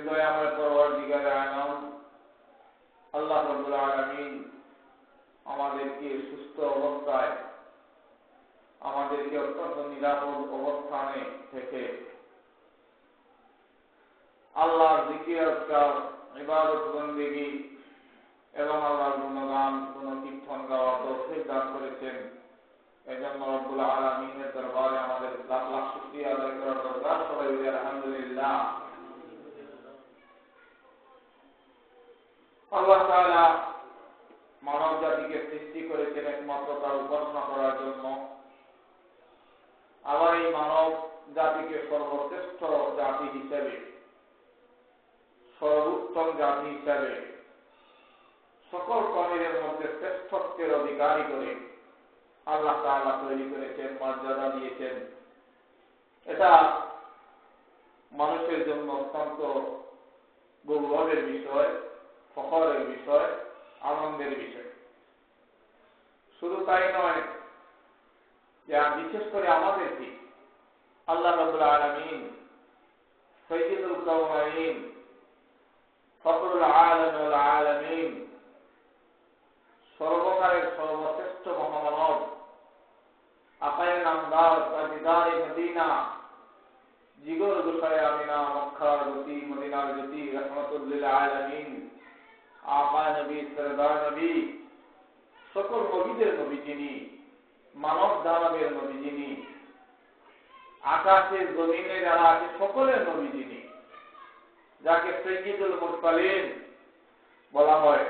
যে দয়াময় পরওয়ার দিগারে আনাম আল্লাহ রাবুল আলমিন আমাদেরকে সুস্থ অবস্থায়, আমাদেরকে অত্যন্ত নিরাপদ অবস্থানে থেকে আল্লাহ জিকির আজকার ইবাদত বন্দেগী এবং আল্লাহর গুণগান গুণ কীর্তন গাওয়া তৌফিক দান করেছেন। এজন্য রব্বুল আলামিনের দরবারে আমাদের লাখ লাখ শুকরিয়া আদায় করার দরকার। সবাই আলহামদুলিল্লাহ। আল্লাহ তাআলা মানব জাতিকে সৃষ্টি করেছেন একমাত্র তার উপাসনা করার জন্য। আবার এই মানব জাতিকে সর্বশ্রেষ্ঠ জাতি হিসেবে, সর্বোত্তম জাতি হিসেবে সকল কমিরের মধ্যে শ্রেষ্ঠত্বের অধিকারী করে আল্লাহ তাআলা তৈরি করেছেন, মর্যাদা দিয়েছেন। এটা মানুষের জন্য অত্যন্ত গৌরবের বিষয়। ফখরের বিষয়, আনন্দের বিষয়। শুধু তাই নয়, যে বিশেষ করে আমাদেরকে আল্লাহ রাবুল আলমিন, সৈয়দুল কৌমাইন ফখরুল আলম আলমিন, সর্বকালের সর্বশ্রেষ্ঠ মহামানব, আকায় নামদার, তাজিদার মদিনা, জিগর গুসায় আমিনা, মক্কার গতি মদিনার গতি রহমতুল্লিল আলমিন আপা নবী, সরদার নবী, সকল নবীদের নবী মানব দানবের নবী যিনি আকাশের জমিনে যারা আছে সকলের নবী যিনি, যাকে মুরসালিন বলা হয়।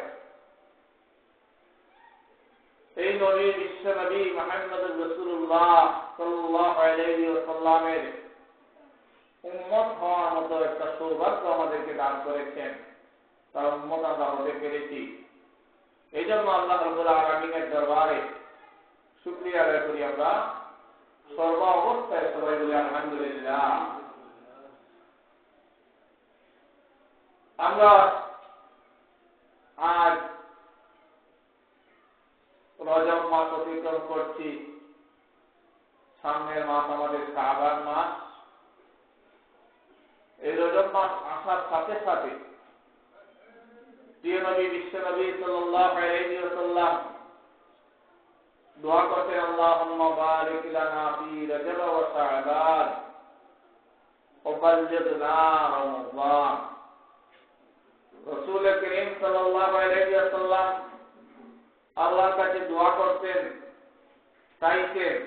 এই নবী বিশ্ব নবী মাহমদ রসুল্লাহ সাল্লামের হওয়ার মতো একটা সৌভাগ্য আমাদেরকে দান করেছেন। তার উম্মত আমরা হতে পেরেছি। এই জন্য আল্লাহ দরবারে শুক্রিয়া আদায় করি আমরা। সর্ব অবস্থায় সবাই বলি, আলহামদুলিল্লাহ। আমরা আজ রজব মাস অতিক্রম করছি। সামনের মাস আমাদের শাহবান মাস। এই রজব মাস আসার সাথে সাথে প্রিয় নবী বিশ্ব নবী সাল্লাম দোয়া করতে আল্লাহুম্মা বারিক লানা ফি রজব ওয়া শাবান وبلغنا رمضان রসুল করিম সাল্লাল্লাহু আলাইহি ওয়াসাল্লাম আল্লাহর কাছে দোয়া করতেন চাইতেন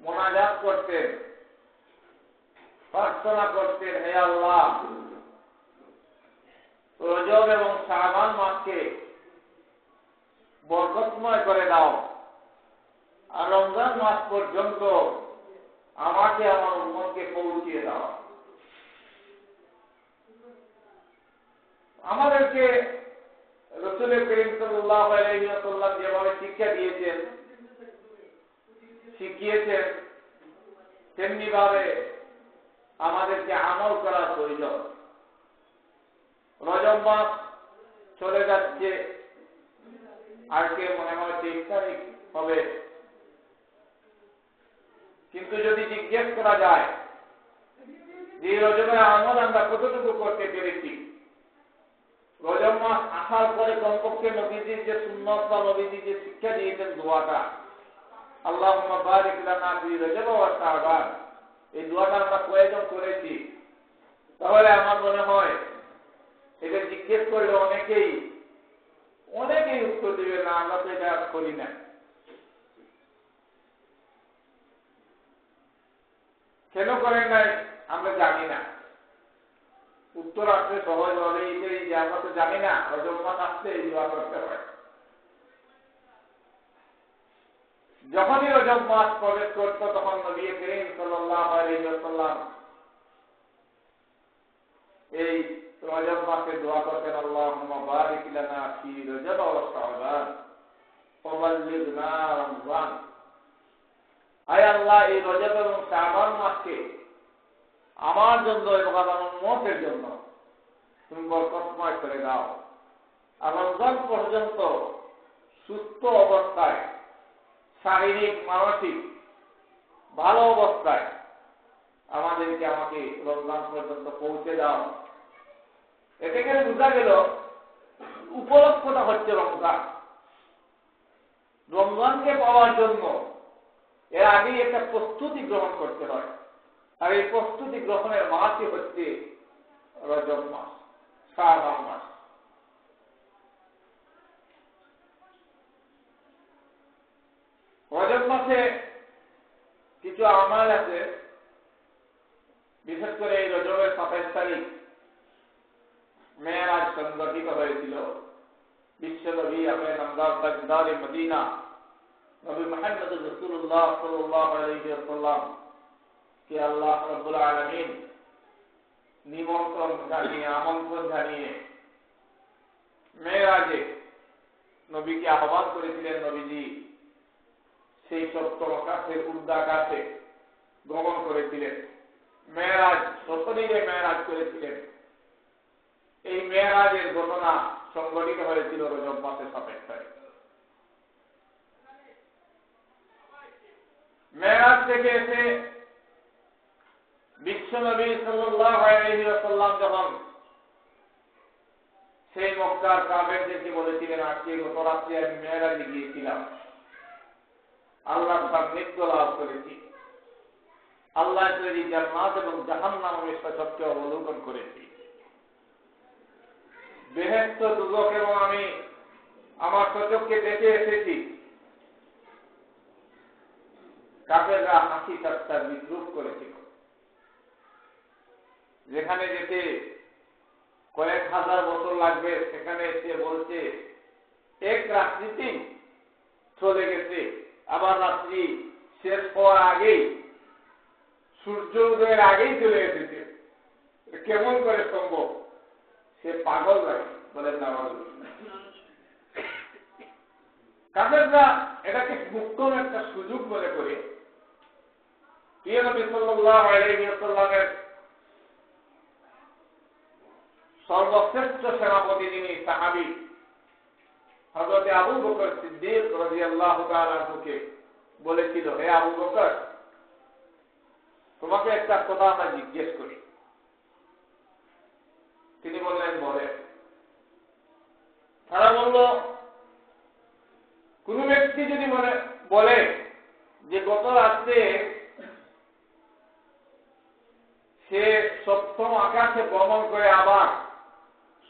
মোনাজাত করতেন প্রার্থনা করতেন হে আল্লাহ রজব এবং শাবান মাসকে বরকতময় করে দাও। আর রমজান মাস পর্যন্ত আমাকে, আমার উন্মতকে পৌঁছিয়ে দাও। আমাদেরকে রসুল করিম সাল্লাহ আলাইসাল্লাম যেভাবে শিক্ষা দিয়েছেন, শিখিয়েছেন তেমনি ভাবে আমাদেরকে আমল করা প্রয়োজন। রজব মাস চলে যাচ্ছে। আজকে মনে হয় তেইশ তারিখ হবে। কিন্তু যদি জিজ্ঞেস করা যায়, যে রজবের আমল আমরা কতটুকু করতে পেরেছি? রজব মাস আসার পরে কমপক্ষে নবীজির যে সুন্নত বা নবীজি যে শিক্ষা দিয়েছেন দোয়াটা আল্লাহ বারিক লানা ফি রজব ওয়া এই দোয়াটা আমরা প্রয়োজন করেছি। তাহলে আমার মনে হয় এটা জিজ্ঞেস করলে অনেকেই অনেকেই উত্তর দিবে, না, আমরা তো এটা করি না। কেন করেন নাই? আমরা জানি না। উত্তর আসলে সহজ হলে এটাই যে আমরা তো জানি না রজব মাস আসতে এই দোয়া করতে হয়। যখনই রজব মাস প্রবেশ করত, তখন নবী করিম সাল্লাম এই রজব মাসে দোয়া করতেন আল্লাহুম্মা বারিক লানা ফি রজব ওয়া শাবান ওয়া বাল্লিগনা রমজান। আয় আল্লাহ, এই রজব এবং শাবান মাসকে আমার জন্য এবং আমার উম্মতের জন্য তুমি বরকতময় করে দাও। আর রমজান পর্যন্ত সুস্থ অবস্থায়, শারীরিক, মানসিক ভালো অবস্থায় আমাদেরকে আমাকে রমজান পর্যন্ত পৌঁছে দাও। এতে করে বোঝা গেল উপলক্ষটা হচ্ছে রমজান। রমজানকে পাওয়ার জন্য এর আগেই একটা প্রস্তুতি গ্রহণ করতে হয়। আর এই প্রস্তুতি গ্রহণের মাসই হচ্ছে রজব মাস, শ্রাবণ মাস। রজব মাসে কিছু আমাল আছে, বিশেষ করে এই রজবের সাতাইশ তারিখ। মেয়েরাজ সংগঠিত হয়েছিল বিশ্বনবী আপনার নামদার তাজদার মদিনা। নবী মোহাম্মদ রসুল্লাহ সাল্লাহ আলাইহি কে আল্লাহ রব্বুল আলমিন নিমন্ত্রণ জানিয়ে, আমন্ত্রণ জানিয়ে মেয়েরাজে নবীকে আহ্বান করেছিলেন নবীজি, সেই সপ্তম আকাশের উর্দাকাশে ভ্রমণ করেছিলেন। মেয়েরাজ, সশরীরে মেয়েরাজ করেছিলেন। এই মেয়েরাজের ঘটনা সংঘটিত হয়েছিল রজব মাসের সাপেক্ষায় মেয়েরাজ থেকে এসে বিশ্বনবী সাল্লাম যখন সেই মক্কার কাবেরদেরকে বলেছিলেন, আজকে গত রাত্রে আমি মেয়েরাজে গিয়েছিলাম। আল্লাহর সান্নিধ্য লাভ করেছি। আল্লাহ তৈরি জান্নাত এবং জাহান নামের সবকে অবলোকন করেছি। বেহেস্ত দুদক এবং আমি আমার চোখকে দেখে এসেছি। কাফেররা হাসি ঠাট্টা বিদ্রুপ করেছিল। যেখানে যেতে কয়েক হাজার বছর লাগবে, সেখানে এসে বলছে, এক রাত্রিতেই চলে গেছে। আবার রাত্রি শেষ হওয়ার আগেই, সূর্য উদয়ের আগেই চলে এসেছে। কেমন করে সম্ভব? সে পাগল লাগে বলেন কাদেররা এটাকে উত্তম একটা সুযোগ মনে করে। সর্বশ্রেষ্ঠ সেনাপতি যিনি, সাহাবি হজরত আবু বকর সিদ্দিক রাদিয়াল্লাহু তাআলা আনহুকে বলেছিল, হে আবু বকর, তোমাকে একটা কথা আমরা জিজ্ঞেস করি। বললেন বলে। তারা বলল, কোন ব্যক্তি যদি মনে, বলে যে গত রাত্রে সে সপ্তম আকাশে ভ্রমণ করে আবার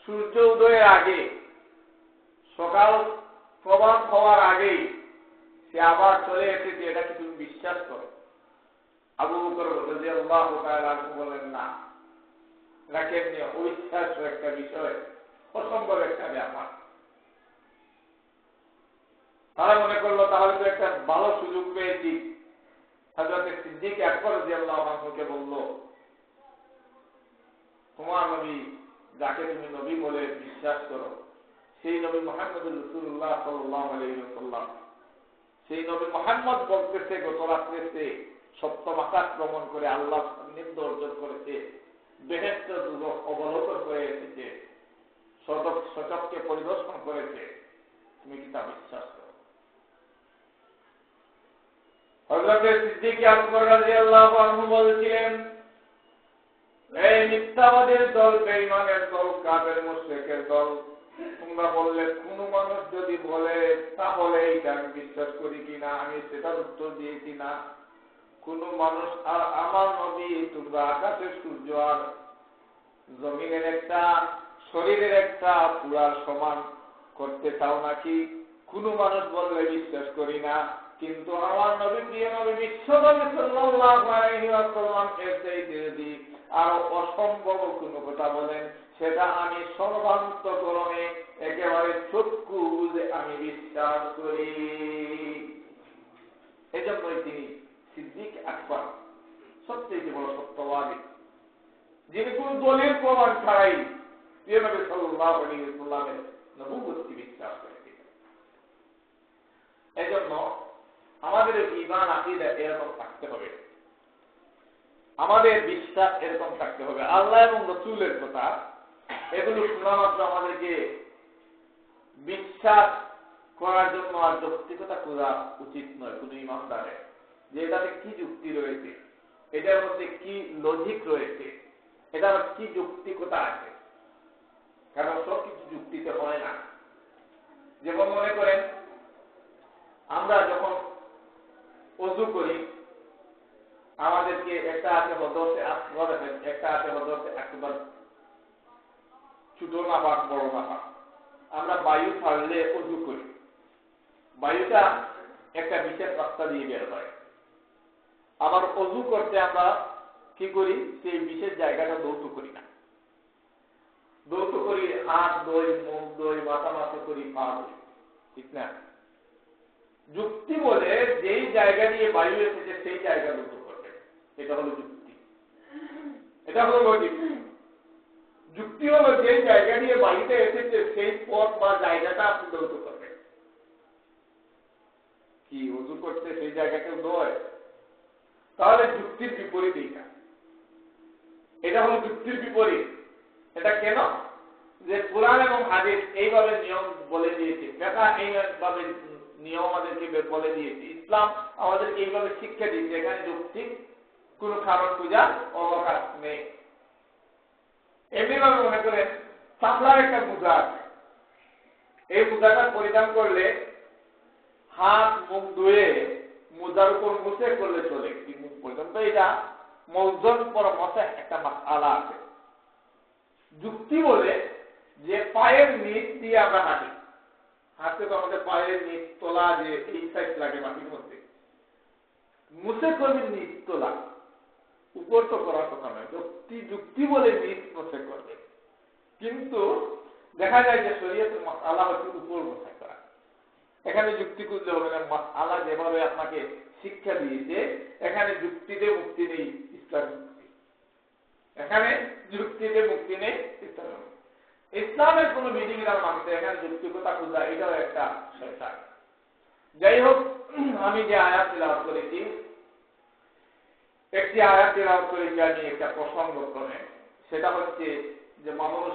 সূর্য উদয়ের আগে, সকাল প্রভাত হওয়ার আগেই সে আবার চলে এসেছে, এটা কি তুমি বিশ্বাস করো? আবু বকর বলেন, না। এটা কেমনি অবিশ্বাস্য একটা বিষয়, অসম্ভব একটা ব্যাপার। তারা মনে করল, তাহলে তো একটা ভালো সুযোগ পেয়েছি। হজরত সিদ্দিক একবার রাদিয়াল্লাহু বলল, তোমার নবী, যাকে তুমি নবী বলে বিশ্বাস করো, সেই নবী মোহাম্মদ রসুল্লাহ সাল্লাম সেই নবী মোহাম্মদ বলতেছে, গত রাত্রে সে সপ্তম আকাশ ভ্রমণ করে আল্লাহ সান্নিধ্য অর্জন করেছে। বেহেস্ত করে এসেছে সচককে পরিদর্শন করেছে, তুমি কি তা বিশ্বাস করো? আকবর এই মিথ্যাবাদের দল বেঈমানের দল, কাফের মুশরিকের দল, তোমরা বললে কোন মানুষ যদি বলে, তাহলে এইটা আমি বিশ্বাস করি কিনা, আমি সেটার উত্তর দিয়েছি না। কোন মানুষ আর আমার নবী তোমরা আকাশের সূর্য আর জমিনের একটা, শরীরের একটা পুরার সমান করতে চাও নাকি? কোন মানুষ বললে বিশ্বাস করি না। কিন্তু আমার নবী, প্রিয় নবী, বিশ্বনবী সাল্লাল্লাহু আলাইহি এর যদি আরও অসম্ভব কোনো কথা বলেন, সেটা আমি সর্বান্তকরণে একেবারে চক্ষু বুঝে আমি বিশ্বাস করি। এই জন্যই তিনি সিদ্দিক আকবর। সত্যি বড় সত্যবাদী। যিনি কোন দলের প্রমাণ ছাড়াই প্রিয় নবী সাল্লাল্লাহু আলাইহি ওয়াসাল্লামের বিশ্বাস করেছিলেন এই জন্য আমাদের ইমান আকিদা এরকম থাকতে হবে। আমাদের বিশ্বাস এরকম থাকতে হবে। আল্লাহ এবং রসুলের কথা, এগুলো শোনা মাত্র আমাদেরকে বিশ্বাস করার জন্য আর যৌক্তিকতা করা উচিত নয়, কোন ইমানদারের। যে এটাতে কি যুক্তি রয়েছে, এটার মধ্যে কি লজিক রয়েছে, এটার কি যৌক্তিকতা আছে? কারণ সব কিছু যুক্তিতে হয় না। যেমন মনে করেন, আমরা যখন অজু করি, আমাদেরকে একটা আছে হজরতে আকবর একটা আছে হজরতে আকবর ছোট নাপাক, বড় নাপাক। আমরা বায়ু ছাড়লে অজু করি। বায়ুটা একটা বিশেষ রাস্তা দিয়ে বের হয়। আবার অজু করতে আমরা কি করি? সেই বিশেষ জায়গাটা দৌত করি না। দৌত করি হাত, দই, মুখ, দই, মাথা মাথা করি, পা ঠিক না? যুক্তি বলে যেই জায়গা দিয়ে বায়ু এসেছে, সেই জায়গা দৌত করবে এটা হলো যুক্তি। এটা হলো লজিক যুক্তি হলো যে জায়গা দিয়ে বাড়িতে এসেছে, সেই পথ বা জায়গাটা আপনি দৌত করবেন। কি উজু করতে সেই জায়গাকেও দোয় তাহলে যুক্তির বিপরীত এইটা। এটা হলো যুক্তির বিপরীত। এটা কেন? যে কোরআন এবং হাদিস এইভাবে নিয়ম বলে দিয়েছে ফেকা এইভাবে নিয়ম আমাদেরকে বলে দিয়েছে। ইসলাম আমাদের এইভাবে শিক্ষা দিয়েছে। এখানে যুক্তি কোন কারণ পূজার অবকাশ নেই। এমনিভাবে মনে করেন সাপলার একটা মুদ্রা আছে। এই মুদ্রাটা পরিধান করলে হাত, মুখ ধুয়ে মুদ্রার উপর মুছে করলে চলে কিন্তু পর্যন্ত? এটা মৌজন পর একটা আলা আছে। যুক্তি বলে যে পায়ের নিচ দিয়ে আমরা হাঁটি। হাতে তো আমাদের পায়ের নিচ তোলা যে এই সাইড লাগে মাটির মধ্যে। মুসে করবি নিচ তোলা। উপর তো করার কথা নয়। যুক্তি যুক্তি বলে নিচ মুসে করবে কিন্তু দেখা যায় যে শরীয়ত আল্লাহ হচ্ছে উপর মুসে করা। এখানে যুক্তি করলে হবে না আল্লাহ যেভাবে আপনাকে শিক্ষা দিয়েছে, এখানে যুক্তিতে মুক্তি নেই, ইসলাম এখানে যুক্তিতে মুক্তি নেই ইসলামের মুক্তি। ইসলামের কোন বিধিবিধান মানতে এখানে যুক্তিকতা খুঁজা এটাও একটা শয়তান। যাই হোক, আমি যে আয়াত তিলাওয়াত করেছি, একটি আয়াত তিলাওয়াত করেছি আমি একটা প্রসঙ্গ ক্রমে। সেটা হচ্ছে যে, মানুষ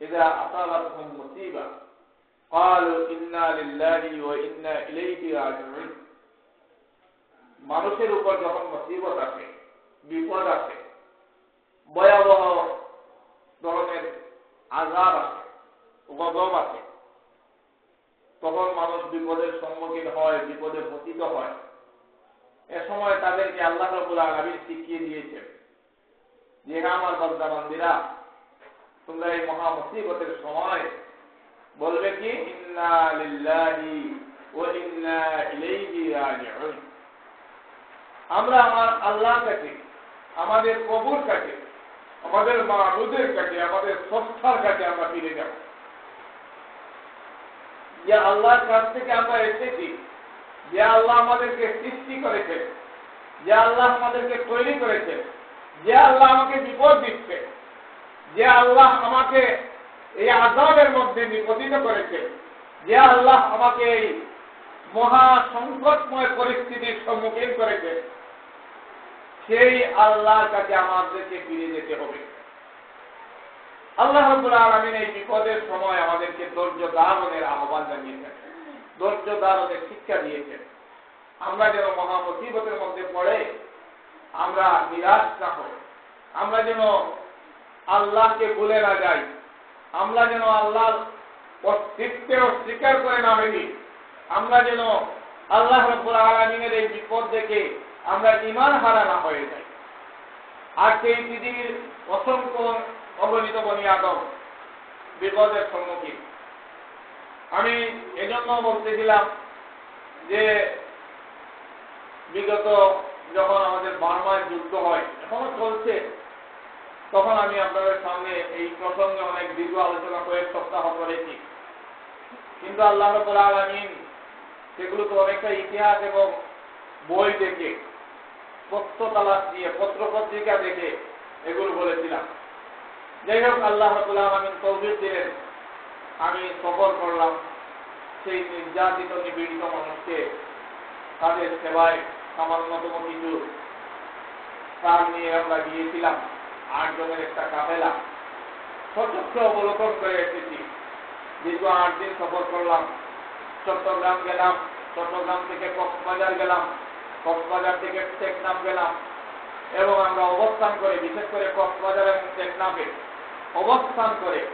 এরা আসালাতহুম মুসিবা قالوا إنا لله وإنا إليه راجعون মানুষের উপর যখন মুসিবত আসে বিপদ আসে ভয়াবহ ধরনের আজাব আছে গজব আছে তখন মানুষ বিপদের সম্মুখীন হয় বিপদে পতিত হয় এ সময় তাদেরকে আল্লাহ রবুল আলমী শিখিয়ে দিয়েছেন যে হ্যাঁ আমার বন্দা মন্দিরা তোমরা এই মহা মুসিবতের সময় বলবে কি? ইন্না লিল্লাহি ও ইন্না ইলাইহি রাজিউন। আমরা আমার আল্লাহর কাছে, আমাদের প্রভুর কাছে, আমাদের মাহবুদের কাছে, আমাদের সংস্থার কাছে আমরা ফিরে যাব। যে আল্লাহর কাছ থেকে আমরা এসেছি। যে আল্লাহ আমাদেরকে সৃষ্টি করেছে যে আল্লাহ আমাদেরকে তৈরি করেছে যে আল্লাহ আমাকে বিপদ দিচ্ছে। যে আল্লাহ আমাকে এই আজাবের মধ্যে নিপতিত করেছে যে আল্লাহ আমাকে এই মহা সংকটময় পরিস্থিতির সম্মুখীন করেছে, সেই আল্লাহর কাছে আমাদেরকে ফিরে যেতে হবে। আল্লাহ আলমিন এই বিপদের সময় আমাদেরকে ধৈর্য ধারণের আহ্বান জানিয়েছেন, ধৈর্য ধারণের শিক্ষা দিয়েছেন। আমরা যেন মহা মুসিবতের মধ্যে পড়ে, আমরা নিরাশ না হই, আমরা যেন আল্লাহকে ভুলে না যাই। আমরা যেন আল্লাহর অস্তিত্বের অস্বীকার করে না ফেলি। আমরা যেন আল্লাহ রব্বুল আলমিনের এই বিপদ দেখে আমরা ইমান হারা না হয়ে যাই। আর সেই পৃথিবীর অসংখ্য অগণিত বনি আদম বিপদের সম্মুখীন। আমি এজন্য বলতেছিলাম যে বিগত যখন আমাদের বার্মায় যুদ্ধ হয়, এখনও চলছে। তখন আমি আপনাদের সামনে এই প্রসঙ্গে অনেক দীর্ঘ আলোচনা কয়েক সপ্তাহ করেছি। কিন্তু আল্লাহ আলমিন সেগুলো তো অনেকটা ইতিহাস এবং বই দেখে, তথ্য তালাশ দিয়ে পত্র পত্রিকা দেখে এগুলো বলেছিলাম। যাই হোক, আল্লাহ রবুল আলমিন তৌফিক দিলেন। আমি সফর করলাম। সেই নির্যাতিত, নিপীড়িত মানুষকে তাদের সেবায় সামান্যতম কিছু তার নিয়ে আমরা গিয়েছিলাম। আট জনের একটা কাফেলা। সচক্ষে অবলোকন করে এসেছি। দীর্ঘ আট দিন সফর করলাম। চট্টগ্রাম গেলাম। চট্টগ্রাম থেকে কক্সবাজার গেলাম। কক্সবাজার থেকে টেকনাফ গেলাম। এবং আমরা অবস্থান করে, বিশেষ করে কক্সবাজার এবং টেকনাফে অবস্থান করে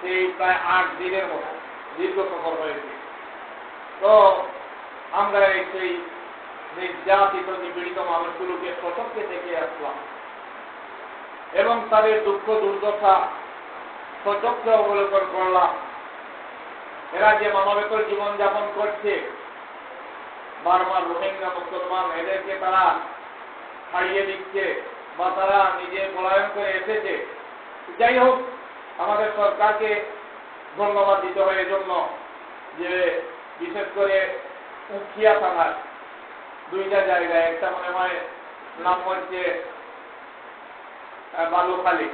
সেই প্রায় আট দিনের মতো দীর্ঘ সফর হয়েছে। তো আমরা সেই নির্যাতিত নিপীড়িত মানুষগুলোকে সচক্ষে দেখে আসলাম। এবং তাদের দুঃখ, দুর্দশা সচক্ষে অবলোকন করলাম। এরা যে মানবেতর জীবনযাপন করছে, বারবার রোহিঙ্গা, মুসলমান, এদেরকে তারা হারিয়ে দিচ্ছে বা তারা নিজে পলায়ন করে এসেছে। যাই হোক, আমাদের সরকারকে ধন্যবাদ দিতে হয় এজন্য যে বিশেষ করে উখিয়া থানার দুইটা জায়গায়, একটা মনে হয় নাম হচ্ছে বালুখালী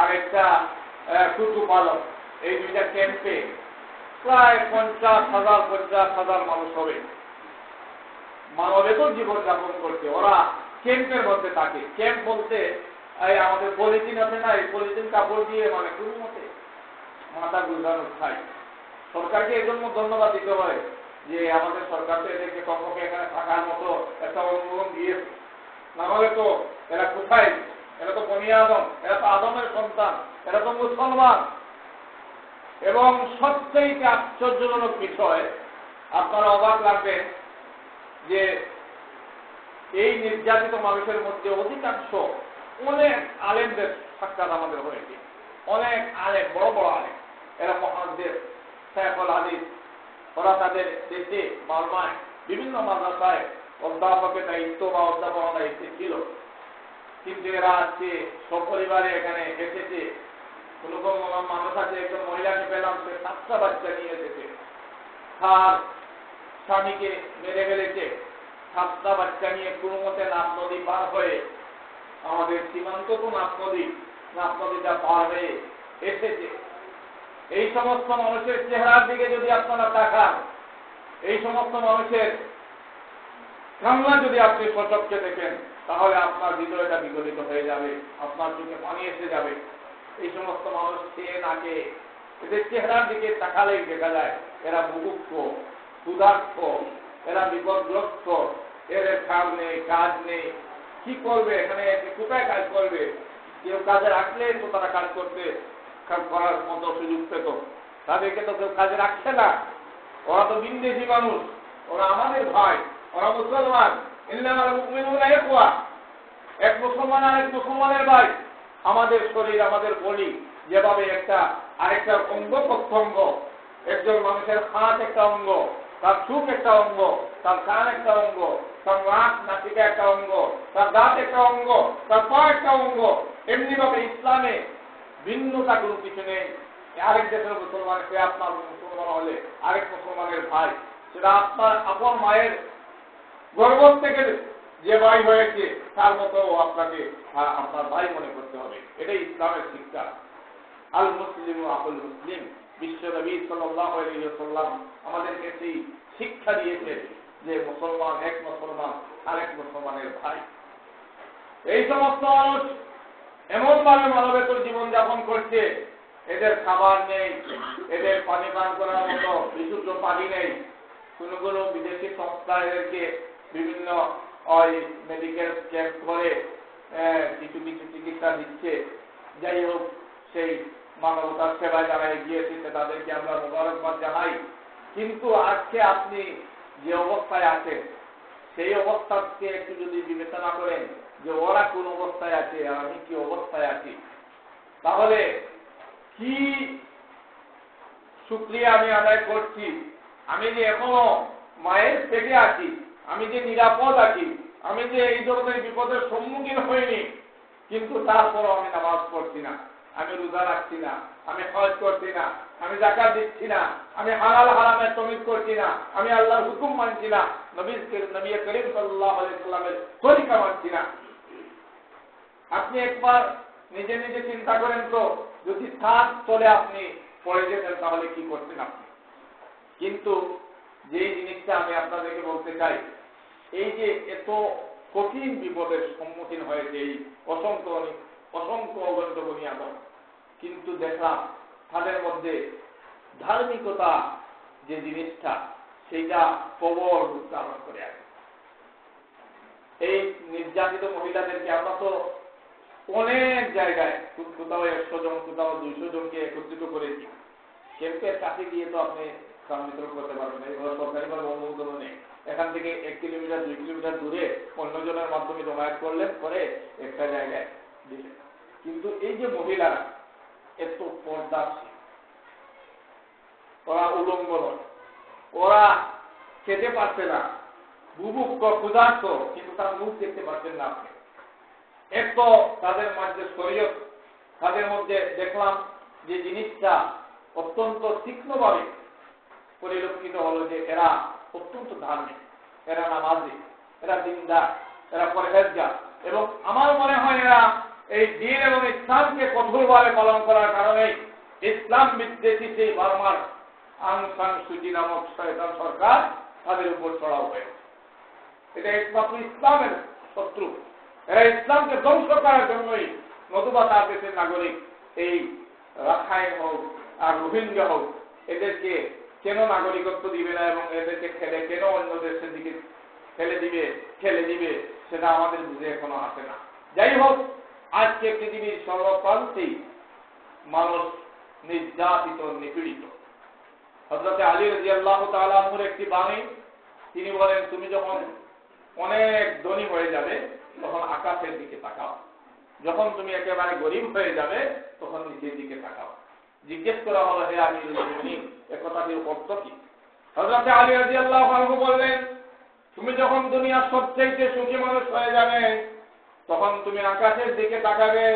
আর একটা কুতুপালক এই দুইটা ক্যাম্পে প্রায় পঞ্চাশ হাজার পঞ্চাশ হাজার মানুষ হবে। মানবেতর জীবন যাপন করছে। ওরা ক্যাম্পের মধ্যে থাকে। ক্যাম্প বলতে, এই আমাদের পলিথিন আছে না, এই পলিথিন কাপড় দিয়ে মানে কোনো মতে মাথা গুজানো খাই সরকারকে এই জন্য ধন্যবাদ দিতে হয় যে আমাদের সরকার তো এদেরকে কমপক্ষে এখানে থাকার মতো একটা অনুমোদন দিয়েছে। না হলে তো এরা কোথায় এরা তো বনি আদম, এরা তো আদমের সন্তান, এরা তো মুসলমান। এবং সবচেয়ে আশ্চর্যজনক বিষয়, আপনারা অবাক লাগবেন যে এই নির্যাতিত মানুষের মধ্যে অধিকাংশ অনেক আলেমদের সাক্ষাৎ আমাদের হয়েছে। অনেক আলেম, বড় বড় আলেম। এরা মহাদেব শেখল হাদিস, ওরা তাদের দেশে, বার্মায়, বিভিন্ন মাদ্রাসায় অধ্যাপকের দায়িত্ব বা অধ্যাপনা দায়িত্বে ছিল। এরা আজকে সপরিবারে এখানে এসেছে। কোনো কোনো মানুষ আছে একজন মহিলাকে পেলাম, সে সাতটা বাচ্চা নিয়ে এসেছে। তার স্বামীকে মেরে ফেলেছে। সাতটা বাচ্চা নিয়ে কোনো মতে নাপ নদী পার হয়ে আমাদের সীমান্ত তো নাপ নদী নাপ নদীটা পার হয়ে এসেছে। এই সমস্ত মানুষের চেহারার দিকে যদি আপনারা তাকান, এই সমস্ত মানুষের যদি আপনি সচককে দেখেন তাহলে আপনার হৃদয়টা বিগলিত হয়ে যাবে, আপনার চোখে পানি এসে যাবে। এই সমস্ত মানুষ খেয়ে না খেয়ে এদের চেহারার দিকে তাকালেই দেখা যায়, এরা মুমুক্ষ ক্ষুধার্থ, এরা বিপদগ্রস্ত, এদের কাজ নেই কাজ নেই। কি করবে? এখানে কোথায় কাজ করবে? কেউ কাজে রাখলে তো তারা কাজ করতে করার মতো সুযোগ পেত। তাদেরকে তো কেউ কাজে রাখছে না। ওরা তো বিন্দেশি মানুষ। ওরা আমাদের ভাই, ওরা মুসলমান। এক মুসলমান আর এক মুসলমানের ভাই। আমাদের শরীর, আমাদের বলি, যেভাবে একটা আরেকটা অঙ্গ প্রত্যঙ্গ। একজন মানুষের হাত একটা অঙ্গ, তার চুখ একটা অঙ্গ, তার কান একটা অঙ্গ, তার নাক নাটিকা একটা অঙ্গ, তার দাঁত একটা অঙ্গ, তার পা একটা অঙ্গ। এমনি ভাবে ইসলামে ভিন্নতা কোনো কিছু নেই। আরেক দেশের মুসলমান সে আপনার মুসলমান হলে আরেক মুসলমানের ভাই, সেটা আপনার আপন মায়ের গর্ব থেকে যে ভাই হয়েছে, তার মতো আপনাকে আপনার ভাই মনে করতে হবে। এটাই ইসলামের শিক্ষা। আল মুসলিম আকুল মুসলিম। বিশ্ব নবী সাল্লাম আমাদেরকে সেই শিক্ষা দিয়েছে যে মুসলমান এক মুসলমান, আরেক মুসলমানের ভাই। এই সমস্ত মানুষ এমন ভাবে মানবেতর জীবন যাপন করছে, এদের খাবার নেই, এদের পানি পান করার মতো বিশুদ্ধ পানি নেই। কোনো কোনো বিদেশি সংস্থা এদেরকে বিভিন্ন ওই মেডিকেল ক্যাম্প করে কিছু কিছু চিকিৎসা দিচ্ছে। যাই হোক, সেই মানবতার সেবায় যারা এগিয়ে এসেছে, তাদেরকে আমরা মোবারকবাদ জানাই। কিন্তু আজকে আপনি যে অবস্থায় আছেন, সেই অবস্থাকে একটু যদি বিবেচনা করেন, যে ওরা কোন অবস্থায় আছে আর আমি কি অবস্থায় আছি, তাহলে কি সুক্রিয়া আমি আদায় করছি? আমি যে এখনও মায়ের পেটে আছি আমি যে নিরাপদ আছি, আমি যে এই ধরনের বিপদের সম্মুখীন হইনি, কিন্তু তারপরও আমি নামাজ পড়ছি না, আমি রোজা রাখছি না, আমি হজ করছি না, আমি জাকাত দিচ্ছি না, আমি হালাল হারামের তমিজ করছি না, আমি আল্লাহর হুকুম মানছি না নবী নবী করিম সাল্লাহ আলাইসাল্লামের তরিকা মানছি না। আপনি একবার নিজে নিজে চিন্তা করেন তো, যদি সাত চলে আপনি, পড়ে যেতেন তাহলে কি করতেন আপনি? কিন্তু যে জিনিসটা আমি আপনাদেরকে বলতে চাই, এই যে এত কঠিন বিপদের সম্মুখীন হয়েছে এই অসংখ্য অসংখ্য অগণিত বনিয়াদন কিন্তু দেখলাম, তাদের মধ্যে ধার্মিকতা যে জিনিসটা, সেইটা প্রবল ধারণ করে আছে। এই নির্যাতিত মহিলাদেরকে আমরা তো অনেক জায়গায় কোথাও একশো জন কোথাও দুইশো জনকে একত্রিত করেছি। ক্যাম্পের কাছে গিয়ে তো আপনি ত্রাণ বিতরণ করতে পারবেন না। নেই। এখান থেকে এক কিলোমিটার, দুই কিলোমিটার দূরে অন্যজনের মাধ্যমে জমায়েত করলেন করে একটা জায়গায় দিলেন কিন্তু এই যে এত ওরা ওরা খেতে পারছে না। বুভুক্ষ ক্ষুধার্ত, কিন্তু তার মুখ দেখতে পাচ্ছেন না আপনি। এত তাদের মধ্যে শরীয়ত, তাদের মধ্যে দেখলাম যে জিনিসটা অত্যন্ত তীক্ষ্ণভাবে পরিলক্ষিত হলো যে এরা অত্যন্ত ধার্মিক। এরা নামাজি, এরা দিনদার, এরা পরহেজগার। এবং আমার মনে হয় এরা এই দিন এবং ইসলামকে কঠোরভাবে পালন করার কারণে ইসলাম বিদ্বেষী সেই বার্মার আং সাং সুচি নামক শয়তান সরকার তাদের উপর চড়াও হয়েছে এটা একমাত্র ইসলামের শত্রু। এরা ইসলামকে ধ্বংস করার জন্যই নতুবা তার দেশের নাগরিক এই রাখাইন হোক আর রোহিঙ্গা হোক, এদেরকে কেন নাগরিকত্ব দিবে না এবং এদেরকে খেলে কেন অন্য দেশের দিকে ফেলে দিবে? খেলে দিবে? সেটা আমাদের বুঝে এখনও আসে না। যাই হোক, আজকে পৃথিবীর সর্বপ্রান্তেই মানুষ নির্যাতিত, নিপীড়িত। হজরতে আলী রাজি আল্লাহ একটি বাণী, তিনি বলেন, তুমি যখন অনেক ধনী হয়ে যাবে, তখন আকাশের দিকে তাকাও। যখন তুমি একেবারে গরিব হয়ে যাবে, তখন নিচের দিকে তাকাও। জিজ্ঞেস করা হলো, হে আমি এ কথাটির অর্থ কি? হজরত আলী রাজি আল্লাহ বললেন, তুমি যখন দুনিয়ার সবচেয়ে সুখী মানুষ হয়ে যাবে, তখন তুমি আকাশের দিকে তাকাবে,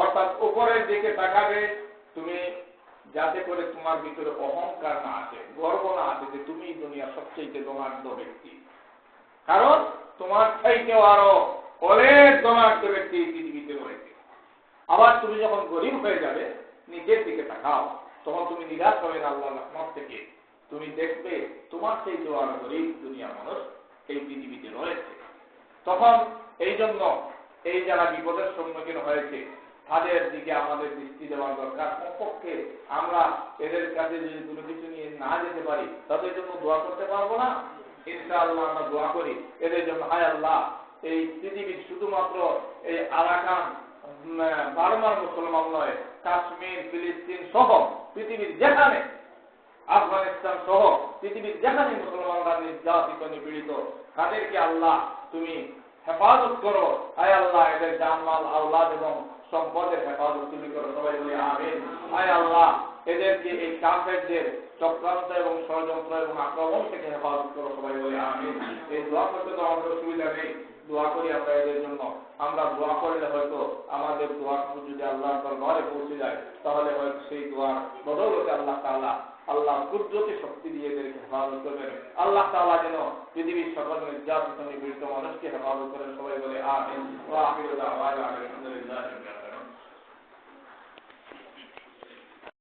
অর্থাৎ উপরের দিকে তাকাবে, তুমি যাতে করে তোমার ভিতরে অহংকার না আসে, গর্ব না আসে যে তুমি দুনিয়ার সবচেয়ে দমার্দ ব্যক্তি। কারণ তোমার চাইতেও আরও অনেক দমার্দ ব্যক্তি পৃথিবীতে রয়েছে। আবার তুমি যখন গরিব হয়ে যাবে নিজের দিকে তাকাও। তখন তুমি নিরাশ হবে আল্লাহ রহমত থেকে। তুমি দেখবে তোমার সেই আরও গরিব দুনিয়ার মানুষ এই পৃথিবীতে রয়েছে। তখন এই জন্য এই যারা বিপদের সম্মুখীন হয়েছে, তাদের দিকে আমাদের দৃষ্টি দেওয়ার দরকার। কমপক্ষে আমরা এদের কাছে যদি কোনো কিছু নিয়ে না যেতে পারি, তাদের জন্য দোয়া করতে পারব না? ইনশাআল্লাহ আমরা দোয়া করি। এদের জন্য, হায় আল্লাহ, এই পৃথিবীর শুধুমাত্র এই আরাকান বার্মার মুসলমান নয় কাশ্মীর, ফিলিস্তিন সহ পৃথিবীর যেখানে, আফগানিস্তান সহ পৃথিবীর যেখানে মুসলমানরা নির্যাতিত নিপীড়িত তাদেরকে আল্লাহ তুমি হেফাজত করো। আয় আল্লাহ, এদের জানমাল আল্লাহ এবং সম্পদের হেফাজত তুমি করো। সবাই বলে, আমিন। আয় আল্লাহ, এদেরকে এই কাফেরদের চক্রান্ত এবং ষড়যন্ত্র এবং আক্রমণ থেকে হেফাজত করো। সবাই বলে, আমিন। এই দোয়া করতে তো আমাদের সুবিধা নেই। দোয়া করি আমরা এদের জন্য। আমরা দোয়া করলে হয়তো আমাদের দোয়া যদি আল্লাহ দরবারে পৌঁছে যায়, তাহলে হয়তো সেই দোয়ার বদৌলতে আল্লাহ তাআলা আল্লাহ কুদরতি শক্তি দিয়ে এদেরকে হেফাজত করবেন। আল্লাহ তাআলা যেন পৃথিবীর সকল নির্যাতিত নিপীড়িত মানুষকে হেফাজত করেন। সবাই বলে আলামিন